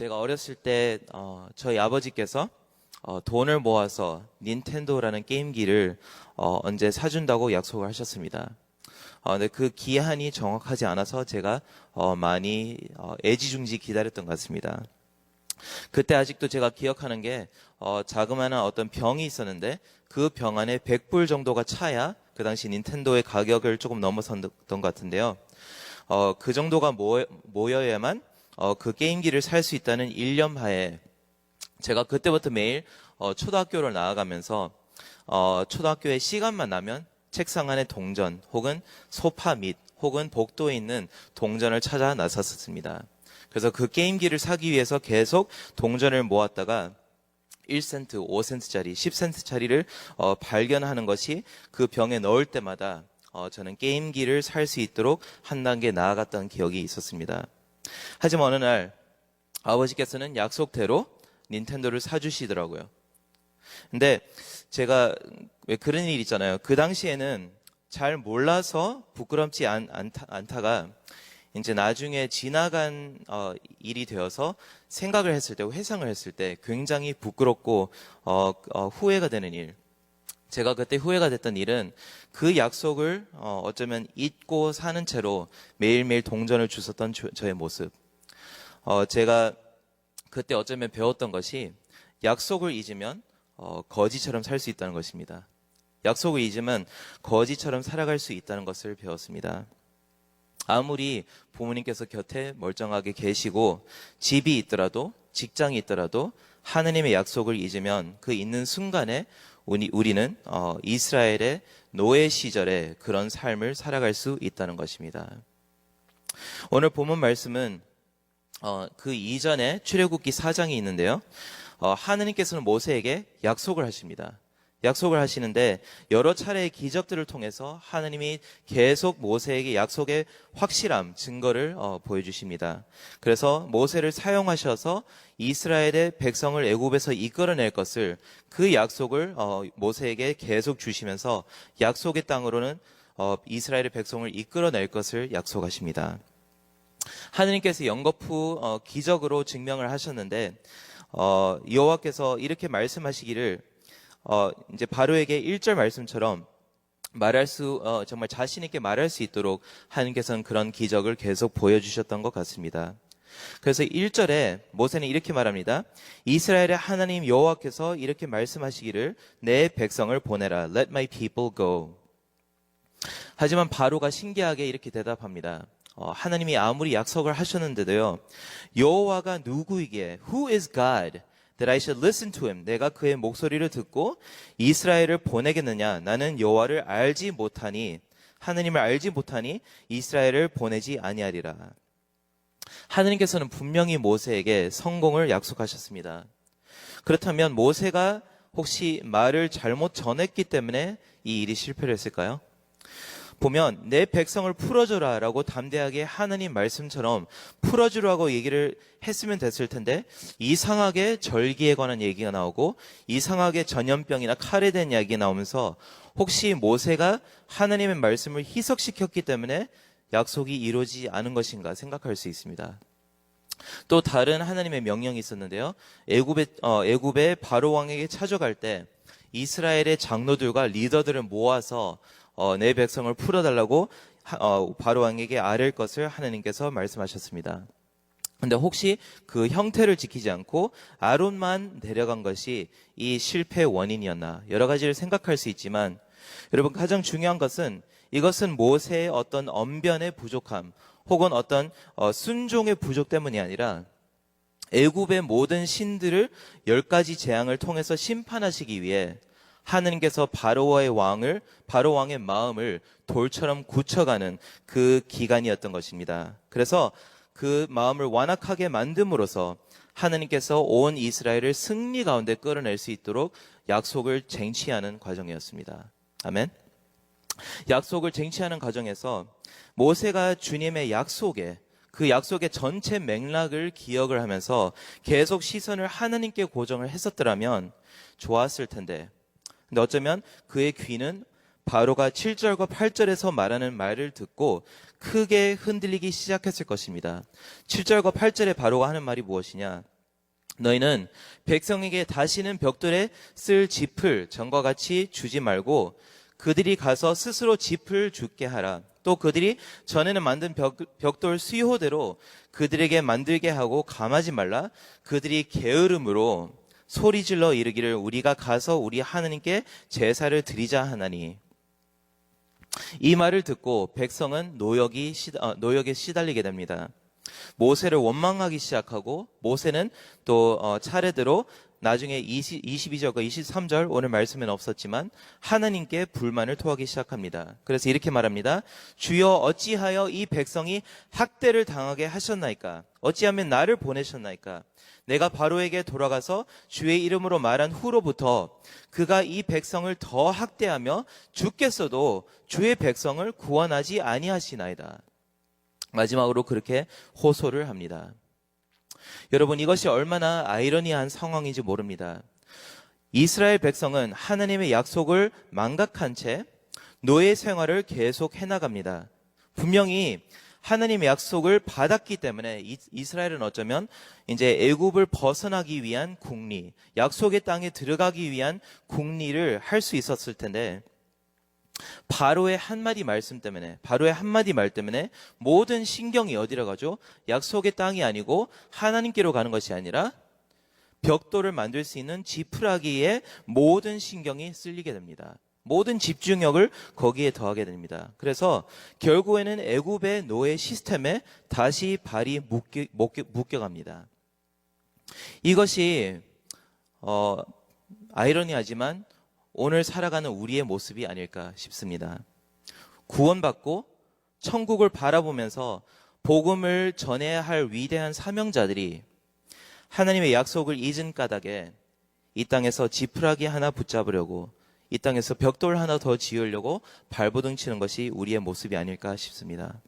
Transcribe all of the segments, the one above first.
제가 어렸을 때 어, 저희 아버지께서 어, 돈을 모아서 닌텐도라는 게임기를 어, 언제 사준다고 약속을 하셨습니다. 어, 근데 그 기한이 정확하지 않아서 제가 어, 많이 어, 애지중지 기다렸던 것 같습니다. 그때 아직도 제가 기억하는 게 어, 자그마한 어떤 병이 있었는데 그 병 안에 100불 정도가 차야 그 당시 닌텐도의 가격을 조금 넘어섰던 것 같은데요. 어, 그 정도가 모, 모여야만 어, 그 게임기를 살 수 있다는 일념 하에 제가 그때부터 매일 어, 초등학교를 나아가면서 어, 초등학교에 시간만 나면 책상 안에 동전 혹은 소파 밑 혹은 복도에 있는 동전을 찾아 나섰습니다. 그래서 그 게임기를 사기 위해서 계속 동전을 모았다가 1센트, 5센트짜리, 10센트짜리를 어, 발견하는 것이 그 병에 넣을 때마다 어, 저는 게임기를 살 수 있도록 한 단계 나아갔던 기억이 있었습니다. 하지만 어느 날 아버지께서는 약속대로 닌텐도를 사주시더라고요. 근데 제가 왜 그런 일 있잖아요. 그 당시에는 잘 몰라서 부끄럽지 않, 않다, 않다가 이제 나중에 지나간 어, 일이 되어서 생각을 했을 때, 회상을 했을 때 굉장히 부끄럽고 어, 어, 후회가 되는 일. 제가 그때 후회가 됐던 일은 그 약속을 어, 어쩌면 잊고 사는 채로 매일매일 동전을 주웠던 저, 저의 모습. 어, 제가 그때 어쩌면 배웠던 것이 약속을 잊으면 어, 거지처럼 살 수 있다는 것입니다. 약속을 잊으면 거지처럼 살아갈 수 있다는 것을 배웠습니다. 아무리 부모님께서 곁에 멀쩡하게 계시고 집이 있더라도 직장이 있더라도 하느님의 약속을 잊으면 그 있는 순간에 우리, 우리는 어, 이스라엘의 노예 시절에 그런 삶을 살아갈 수 있다는 것입니다. 오늘 본문 말씀은 어, 그 이전에 출애굽기 4장이 있는데요. 어, 하느님께서는 모세에게 약속을 하십니다. 약속을 하시는데 여러 차례의 기적들을 통해서 하느님이 계속 모세에게 약속의 확실함, 증거를 어, 보여주십니다. 그래서 모세를 사용하셔서 이스라엘의 백성을 애굽에서 이끌어낼 것을 그 약속을 어, 모세에게 계속 주시면서 약속의 땅으로는 어, 이스라엘의 백성을 이끌어낼 것을 약속하십니다. 하느님께서 연거푸 어, 기적으로 증명을 하셨는데 어, 여호와께서 이렇게 말씀하시기를 어, 이제 바로에게 1절 말씀처럼 말할 수 어, 정말 자신 있게 말할 수 있도록 하나님께서는 그런 기적을 계속 보여주셨던 것 같습니다. 그래서 1절에 모세는 이렇게 말합니다. 이스라엘의 하나님 여호와께서 이렇게 말씀하시기를 내 백성을 보내라. Let my people go. 하지만 바로가 신기하게 이렇게 대답합니다. 어, 하나님이 아무리 약속을 하셨는데도요. 여호와가 누구이기에 Who is God? That I should listen to him. 내가 그의 목소리를 듣고 이스라엘을 보내겠느냐? 나는 여호와를 알지 못하니 하느님을 알지 못하니 이스라엘을 보내지 아니하리라. 하느님께서는 분명히 모세에게 성공을 약속하셨습니다. 그렇다면 모세가 혹시 말을 잘못 전했기 때문에 이 일이 실패를 했을까요? 보면 내 백성을 풀어줘라라고 담대하게 하느님 말씀처럼 풀어주라고 얘기를 했으면 됐을 텐데 이상하게 절기에 관한 얘기가 나오고 이상하게 전염병이나 칼에 대한 이야기가 나오면서 혹시 모세가 하느님의 말씀을 희석시켰기 때문에 약속이 이루어지지 않은 것인가 생각할 수 있습니다. 또 다른 하나님의 명령이 있었는데요. 애굽의 어, 애굽의 바로 왕에게 찾아갈 때 이스라엘의 장로들과 리더들을 모아서 어, 내 백성을 풀어달라고 하- 어, 바로 왕에게 아랠 것을 하나님께서 말씀하셨습니다. 근데 혹시 그 형태를 지키지 않고 아론만 데려간 것이 이 실패의 원인이었나 여러 가지를 생각할 수 있지만 여러분 가장 중요한 것은 이것은 모세의 어떤 언변의 부족함 혹은 어떤 어, 순종의 부족 때문이 아니라 애굽의 모든 신들을 열 가지 재앙을 통해서 심판하시기 위해 하느님께서 바로와의 왕을 바로 왕의 마음을 돌처럼 굳혀가는 그 기간이었던 것입니다. 그래서 그 마음을 완악하게 만듦으로써 하느님께서 온 이스라엘을 승리 가운데 끌어낼 수 있도록 약속을 쟁취하는 과정이었습니다. 아멘. 약속을 쟁취하는 과정에서 모세가 주님의 약속에 그 약속의 전체 맥락을 기억을 하면서 계속 시선을 하나님께 고정을 했었더라면 좋았을 텐데. 근데 어쩌면 그의 귀는 바로가 7절과 8절에서 말하는 말을 듣고 크게 흔들리기 시작했을 것입니다. 7절과 8절에 바로가 하는 말이 무엇이냐? 너희는 백성에게 다시는 벽돌에 쓸 짚을 전과 같이 주지 말고 그들이 가서 스스로 짚을 죽게 하라. 또 그들이 전에는 만든 벽, 벽돌 수요대로 그들에게 만들게 하고 감하지 말라. 그들이 게으름으로 소리 질러 이르기를 우리가 가서 우리 하나님께 제사를 드리자 하나니. 이 말을 듣고 백성은 노역이 시, 어, 노역에 시달리게 됩니다. 모세를 원망하기 시작하고 모세는 또 어, 차례대로 나중에 20, 22절과 23절 오늘 말씀엔 없었지만 하나님께 불만을 토하기 시작합니다. 그래서 이렇게 말합니다. 주여 어찌하여 이 백성이 학대를 당하게 하셨나이까? 어찌하면 나를 보내셨나이까? 내가 바로에게 돌아가서 주의 이름으로 말한 후로부터 그가 이 백성을 더 학대하며 죽겠어도 주의 백성을 구원하지 아니하시나이다. 마지막으로 그렇게 호소를 합니다. 여러분 이것이 얼마나 아이러니한 상황인지 모릅니다. 이스라엘 백성은 하나님의 약속을 망각한 채 노예 생활을 계속 해나갑니다. 분명히 하나님의 약속을 받았기 때문에 이- 이스라엘은 어쩌면 이제 애굽을 벗어나기 위한 국리, 약속의 땅에 들어가기 위한 국리를 할 수 있었을 텐데 바로의 한마디 말씀 때문에, 바로의 한마디 말 때문에 모든 신경이 어디로 가죠? 약속의 땅이 아니고 하나님께로 가는 것이 아니라 벽돌을 만들 수 있는 지푸라기에 모든 신경이 쓸리게 됩니다. 모든 집중력을 거기에 더하게 됩니다. 그래서 결국에는 애굽의 노예 시스템에 다시 발이 묶여, 묶여, 묶여갑니다. 이것이 어, 아이러니하지만 오늘 살아가는 우리의 모습이 아닐까 싶습니다. 구원받고 천국을 바라보면서 복음을 전해야 할 위대한 사명자들이 하나님의 약속을 잊은 까닭에 이 땅에서 지푸라기 하나 붙잡으려고 이 땅에서 벽돌 하나 더 지으려고 발버둥 치는 것이 우리의 모습이 아닐까 싶습니다.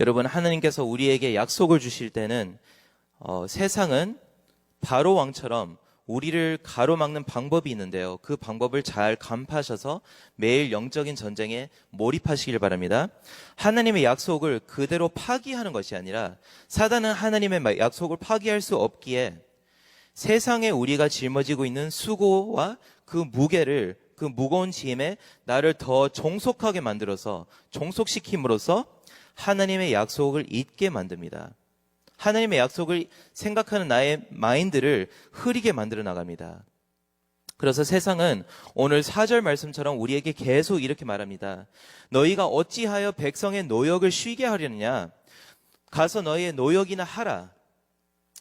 여러분 하나님께서 우리에게 약속을 주실 때는 어, 세상은 바로 왕처럼 우리를 가로막는 방법이 있는데요. 그 방법을 잘 간파하셔서 매일 영적인 전쟁에 몰입하시길 바랍니다. 하나님의 약속을 그대로 파기하는 것이 아니라 사단은 하나님의 약속을 파기할 수 없기에 세상에 우리가 짊어지고 있는 수고와 그 무게를 그 무거운 짐에 나를 더 종속하게 만들어서 종속시킴으로써 하나님의 약속을 잊게 만듭니다. 하나님의 약속을 생각하는 나의 마인드를 흐리게 만들어 나갑니다. 그래서 세상은 오늘 4절 말씀처럼 우리에게 계속 이렇게 말합니다. 너희가 어찌하여 백성의 노역을 쉬게 하려느냐? 가서 너희의 노역이나 하라.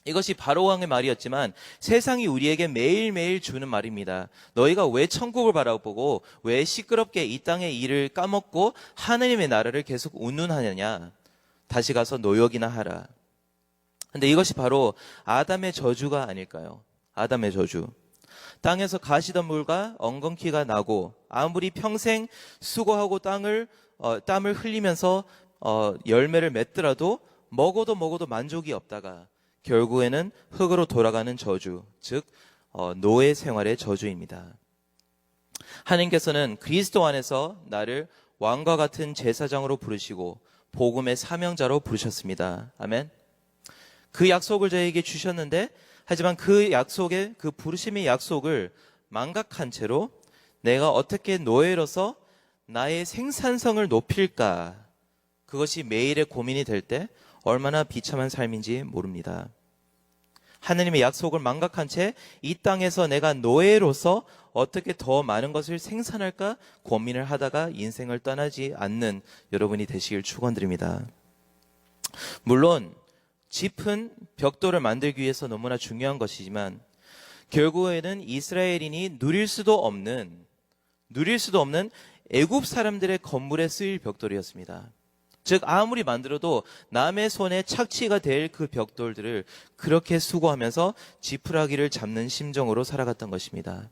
이것이 바로왕의 말이었지만 세상이 우리에게 매일매일 주는 말입니다. 너희가 왜 천국을 바라보고 왜 시끄럽게 이 땅의 일을 까먹고 하나님의 나라를 계속 운운하느냐? 다시 가서 노역이나 하라. 근데 이것이 바로 아담의 저주가 아닐까요? 아담의 저주. 땅에서 가시덤불과 엉겅퀴가 나고 아무리 평생 수고하고 땅을 어, 땀을 흘리면서 어, 열매를 맺더라도 먹어도 먹어도 만족이 없다가 결국에는 흙으로 돌아가는 저주, 즉 어, 노예 생활의 저주입니다. 하나님께서는 그리스도 안에서 나를 왕과 같은 제사장으로 부르시고 복음의 사명자로 부르셨습니다. 아멘. 그 약속을 저에게 주셨는데 하지만 그 약속의 그 부르심의 약속을 망각한 채로 내가 어떻게 노예로서 나의 생산성을 높일까 그것이 매일의 고민이 될 때 얼마나 비참한 삶인지 모릅니다. 하느님의 약속을 망각한 채 이 땅에서 내가 노예로서 어떻게 더 많은 것을 생산할까 고민을 하다가 인생을 떠나지 않는 여러분이 되시길 축원드립니다. 물론 짚은 벽돌을 만들기 위해서 너무나 중요한 것이지만 결국에는 이스라엘인이 누릴 수도 없는 누릴 수도 없는 애굽 사람들의 건물에 쓰일 벽돌이었습니다. 즉 아무리 만들어도 남의 손에 착취가 될 그 벽돌들을 그렇게 수고하면서 지푸라기를 잡는 심정으로 살아갔던 것입니다.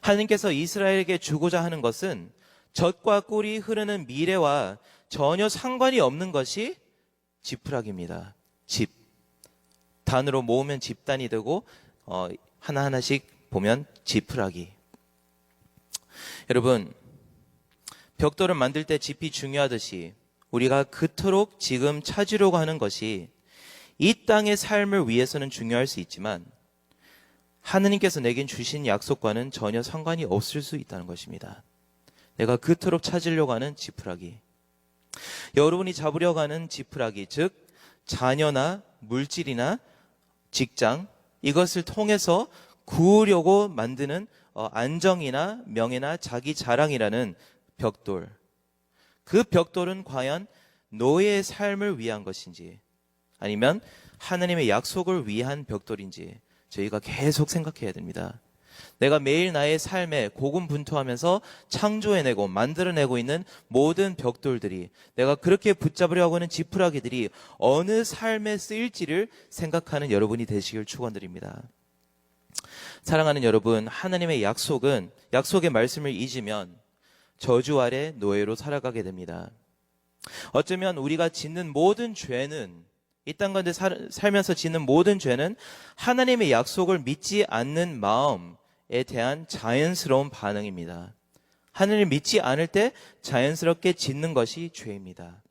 하나님께서 이스라엘에게 주고자 하는 것은 젖과 꿀이 흐르는 미래와 전혀 상관이 없는 것이 지푸라기입니다. 집. 단으로 모으면 집단이 되고 어, 하나하나씩 보면 지푸라기. 여러분 벽돌을 만들 때 집이 중요하듯이 우리가 그토록 지금 찾으려고 하는 것이 이 땅의 삶을 위해서는 중요할 수 있지만 하느님께서 내겐 주신 약속과는 전혀 상관이 없을 수 있다는 것입니다. 내가 그토록 찾으려고 하는 지푸라기. 여러분이 잡으려고 하는 지푸라기, 즉 자녀나 물질이나 직장 이것을 통해서 구우려고 만드는 어, 안정이나 명예나 자기 자랑이라는 벽돌. 그 벽돌은 과연 노예의 삶을 위한 것인지 아니면 하나님의 약속을 위한 벽돌인지 저희가 계속 생각해야 됩니다. 내가 매일 나의 삶에 고군분투하면서 창조해내고 만들어내고 있는 모든 벽돌들이 내가 그렇게 붙잡으려고 하는 지푸라기들이 어느 삶에 쓰일지를 생각하는 여러분이 되시길 축원드립니다. 사랑하는 여러분, 하나님의 약속은 약속의 말씀을 잊으면 저주 아래 노예로 살아가게 됩니다. 어쩌면 우리가 짓는 모든 죄는 이 땅 가운데 살- 살면서 짓는 모든 죄는 하나님의 약속을 믿지 않는 마음에 대한 자연스러운 반응입니다. 하나님을 믿지 않을 때 자연스럽게 짓는 것이 죄입니다.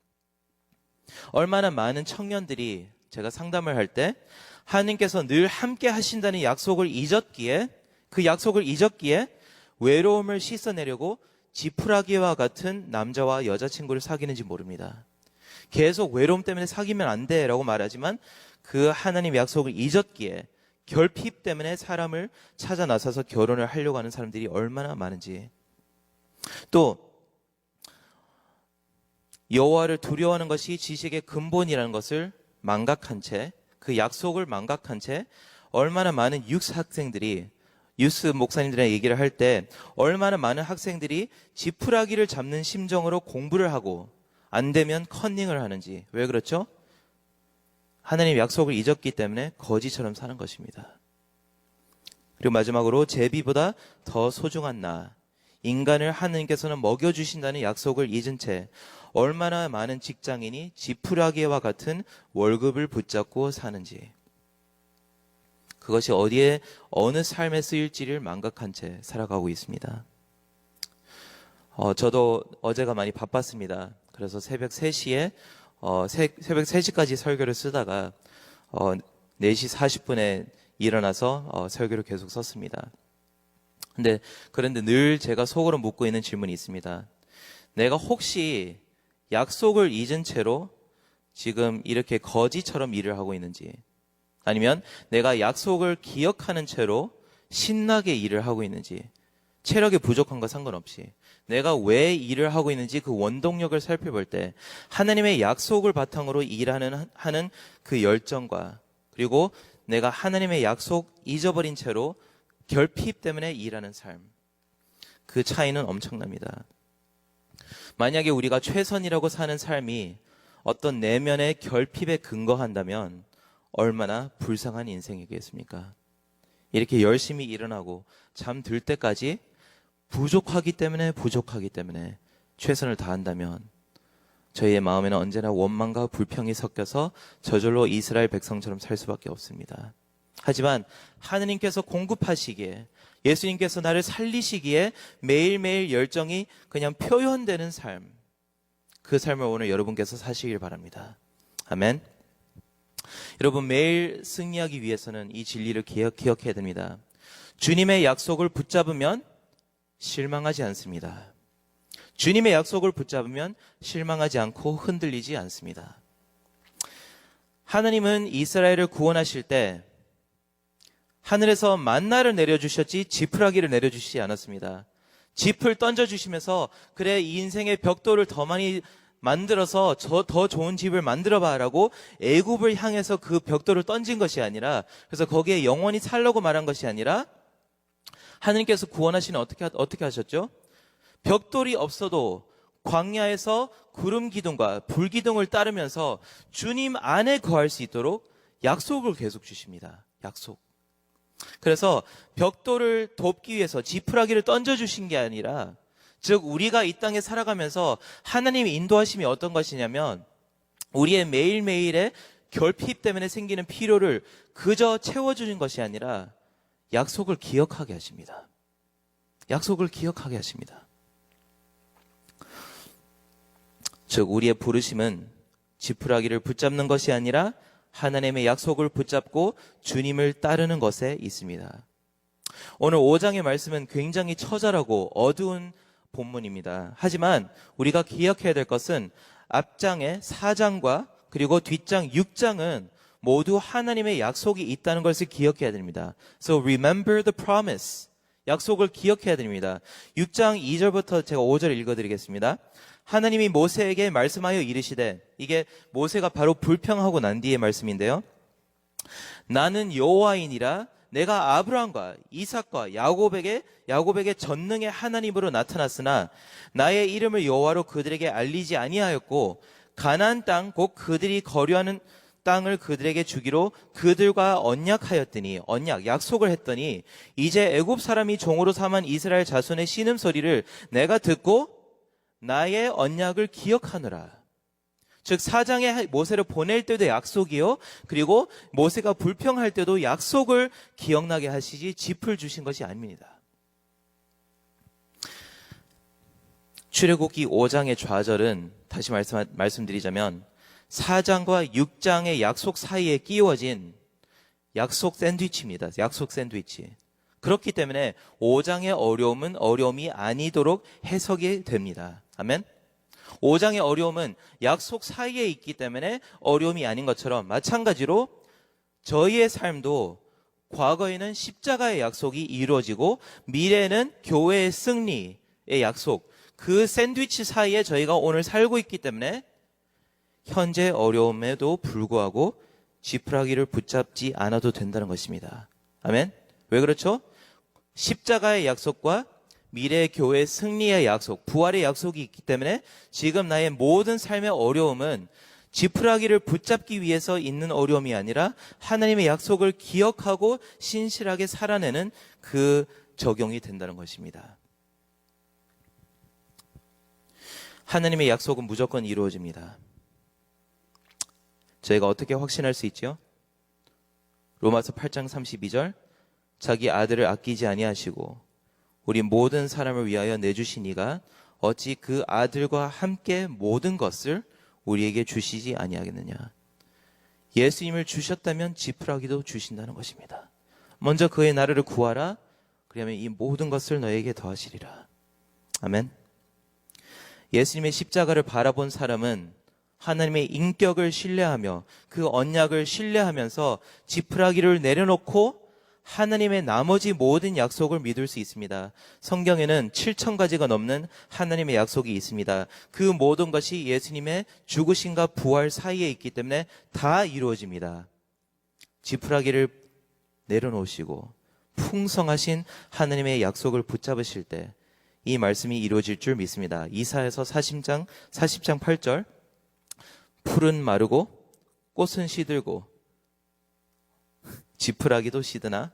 얼마나 많은 청년들이 제가 상담을 할 때 하나님께서 늘 함께 하신다는 약속을 잊었기에 그 약속을 잊었기에 외로움을 씻어내려고 지푸라기와 같은 남자와 여자친구를 사귀는지 모릅니다. 계속 외로움 때문에 사귀면 안 돼라고 말하지만 그 하나님 약속을 잊었기에 결핍 때문에 사람을 찾아 나서서 결혼을 하려고 하는 사람들이 얼마나 많은지 또 여호와를 두려워하는 것이 지식의 근본이라는 것을 망각한 채 그 약속을 망각한 채 얼마나 많은 육스 학생들이 유스 목사님들이랑 얘기를 할 때 얼마나 많은 학생들이 지푸라기를 잡는 심정으로 공부를 하고 안 되면 컨닝을 하는지 왜 그렇죠? 하나님 약속을 잊었기 때문에 거지처럼 사는 것입니다. 그리고 마지막으로 제비보다 더 소중한 나 인간을 하나님께서는 먹여주신다는 약속을 잊은 채 얼마나 많은 직장인이 지푸라기와 같은 월급을 붙잡고 사는지 그것이 어디에 어느 삶에 쓰일지를 망각한 채 살아가고 있습니다. 어, 저도 어제가 많이 바빴습니다. 그래서 새벽 3시에 어, 새, 새벽 3시까지 설교를 쓰다가 어, 4시 40분에 일어나서 어, 설교를 계속 썼습니다. 근데 그런데 늘 제가 속으로 묻고 있는 질문이 있습니다. 내가 혹시 약속을 잊은 채로 지금 이렇게 거지처럼 일을 하고 있는지 아니면 내가 약속을 기억하는 채로 신나게 일을 하고 있는지 체력이 부족한 거 상관없이 내가 왜 일을 하고 있는지 그 원동력을 살펴볼 때 하나님의 약속을 바탕으로 일하는 하는 그 열정과 그리고 내가 하나님의 약속 잊어버린 채로 결핍 때문에 일하는 삶. 그 차이는 엄청납니다. 만약에 우리가 최선이라고 사는 삶이 어떤 내면의 결핍에 근거한다면 얼마나 불쌍한 인생이겠습니까? 이렇게 열심히 일어나고 잠들 때까지 부족하기 때문에 부족하기 때문에 최선을 다한다면 저희의 마음에는 언제나 원망과 불평이 섞여서 저절로 이스라엘 백성처럼 살 수밖에 없습니다. 하지만 하느님께서 공급하시기에 예수님께서 나를 살리시기에 매일매일 열정이 그냥 표현되는 삶. 그 삶을 오늘 여러분께서 사시길 바랍니다. 아멘. 여러분 매일 승리하기 위해서는 이 진리를 기억, 기억해야 됩니다. 주님의 약속을 붙잡으면 실망하지 않습니다. 주님의 약속을 붙잡으면 실망하지 않고 흔들리지 않습니다. 하나님은 이스라엘을 구원하실 때 하늘에서 만나를 내려주셨지 지푸라기를 내려주시지 않았습니다. 짚을 던져주시면서 그래 이 인생의 벽돌을 더 많이 만들어서 저 더 좋은 집을 만들어 봐라고 애굽을 향해서 그 벽돌을 던진 것이 아니라 그래서 거기에 영원히 살려고 말한 것이 아니라 하느님께서 구원하시는 어떻게 어떻게 하셨죠? 벽돌이 없어도 광야에서 구름 기둥과 불 기둥을 따르면서 주님 안에 거할 수 있도록 약속을 계속 주십니다. 약속. 그래서 벽돌을 돕기 위해서 지푸라기를 던져 주신 게 아니라 즉 우리가 이 땅에 살아가면서 하나님의 인도하심이 어떤 것이냐면 우리의 매일매일의 결핍 때문에 생기는 필요를 그저 채워주는 것이 아니라 약속을 기억하게 하십니다. 약속을 기억하게 하십니다. 즉 우리의 부르심은 지푸라기를 붙잡는 것이 아니라 하나님의 약속을 붙잡고 주님을 따르는 것에 있습니다. 오늘 5장의 말씀은 굉장히 처절하고 어두운 본문입니다. 하지만 우리가 기억해야 될 것은 앞장의 4장과 그리고 뒷장 6장은 모두 하나님의 약속이 있다는 것을 기억해야 됩니다. So remember the promise. 약속을 기억해야 됩니다. 6장 2절부터 제가 5절 읽어드리겠습니다. 하나님이 모세에게 말씀하여 이르시되 이게 모세가 바로 불평하고 난 뒤의 말씀인데요. 나는 여호와이니라 내가 아브라함과 이삭과 야곱에게 야곱에게 전능의 하나님으로 나타났으나 나의 이름을 여호와로 그들에게 알리지 아니하였고 가나안 땅 곧 그들이 거류하는 땅을 그들에게 주기로 그들과 언약하였더니 언약 약속을 했더니 이제 애굽 사람이 종으로 삼은 이스라엘 자손의 신음 소리를 내가 듣고 나의 언약을 기억하노라. 즉 사장에 모세를 보낼 때도 약속이요. 그리고 모세가 불평할 때도 약속을 기억나게 하시지 짚을 주신 것이 아닙니다. 출애굽기 5장의 좌절은 다시 말씀, 말씀드리자면 4장과 6장의 약속 사이에 끼워진 약속 샌드위치입니다. 약속 샌드위치. 그렇기 때문에 5장의 어려움은 어려움이 아니도록 해석이 됩니다. 아멘. 5장의 어려움은 약속 사이에 있기 때문에 어려움이 아닌 것처럼 마찬가지로 저희의 삶도 과거에는 십자가의 약속이 이루어지고 미래는 교회의 승리의 약속 그 샌드위치 사이에 저희가 오늘 살고 있기 때문에 현재 어려움에도 불구하고 지푸라기를 붙잡지 않아도 된다는 것입니다. 아멘. 왜 그렇죠? 십자가의 약속과 미래 교회 승리의 약속, 부활의 약속이 있기 때문에 지금 나의 모든 삶의 어려움은 지푸라기를 붙잡기 위해서 있는 어려움이 아니라 하나님의 약속을 기억하고 신실하게 살아내는 그 적용이 된다는 것입니다. 하나님의 약속은 무조건 이루어집니다. 저희가 어떻게 확신할 수 있죠? 로마서 8장 32절 자기 아들을 아끼지 아니하시고 우리 모든 사람을 위하여 내주신 이가 어찌 그 아들과 함께 모든 것을 우리에게 주시지 아니하겠느냐. 예수님을 주셨다면 지푸라기도 주신다는 것입니다. 먼저 그의 나라를 구하라. 그러면 이 모든 것을 너에게 더하시리라. 아멘. 예수님의 십자가를 바라본 사람은 하나님의 인격을 신뢰하며 그 언약을 신뢰하면서 지푸라기를 내려놓고 하나님의 나머지 모든 약속을 믿을 수 있습니다. 성경에는 7천 가지가 넘는 하나님의 약속이 있습니다. 그 모든 것이 예수님의 죽으심과 부활 사이에 있기 때문에 다 이루어집니다. 지푸라기를 내려놓으시고 풍성하신 하나님의 약속을 붙잡으실 때 이 말씀이 이루어질 줄 믿습니다. 이사에서 40장 40장 8절 풀은 마르고 꽃은 시들고 지푸라기도 시드나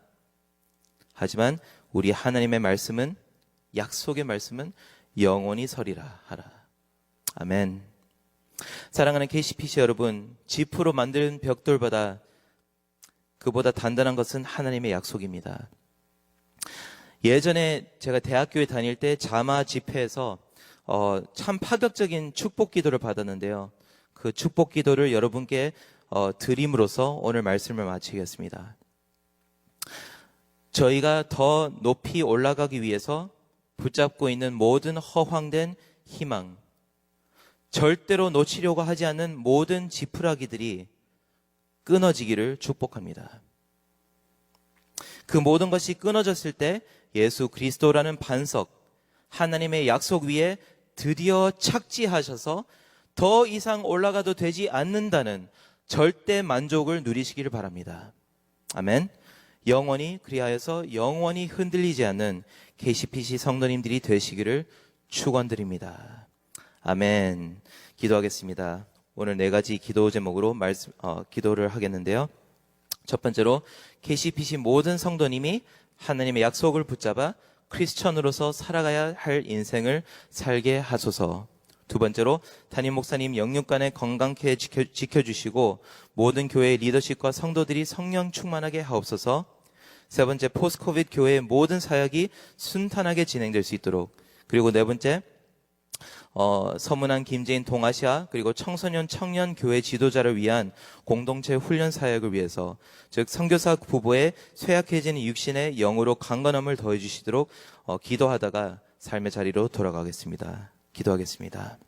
하지만 우리 하나님의 말씀은 약속의 말씀은 영원히 서리라 하라. 아멘. 사랑하는 KCPC 여러분, 지프로 만든 벽돌보다 그보다 단단한 것은 하나님의 약속입니다. 예전에 제가 대학교에 다닐 때 자마 집회에서 어, 참 파격적인 축복 기도를 받았는데요. 그 축복 기도를 여러분께 어, 드림으로써 오늘 말씀을 마치겠습니다. 저희가 더 높이 올라가기 위해서 붙잡고 있는 모든 허황된 희망, 절대로 놓치려고 하지 않는 모든 지푸라기들이 끊어지기를 축복합니다. 그 모든 것이 끊어졌을 때 예수 그리스도라는 반석, 하나님의 약속 위에 드디어 착지하셔서 더 이상 올라가도 되지 않는다는 절대 만족을 누리시기를 바랍니다. 아멘. 영원히 그리하여서 영원히 흔들리지 않는 KCPC 성도님들이 되시기를 축원드립니다. 아멘. 기도하겠습니다. 오늘 네 가지 기도 제목으로 말씀 어, 기도를 하겠는데요. 첫 번째로 KCPC 모든 성도님이 하나님의 약속을 붙잡아 크리스천으로서 살아가야 할 인생을 살게 하소서. 두 번째로 담임 목사님 영육간에 건강케 지켜, 지켜주시고 모든 교회의 리더십과 성도들이 성령 충만하게 하옵소서. 세 번째 포스트 코비드 교회의 모든 사역이 순탄하게 진행될 수 있도록 그리고 네 번째 어, 서문한 김재인 동아시아 그리고 청소년 청년 교회 지도자를 위한 공동체 훈련 사역을 위해서 즉 선교사 부부의 쇠약해지는 육신의 영으로 강건함을 더해 주시도록 어, 기도하다가 삶의 자리로 돌아가겠습니다. 기도하겠습니다.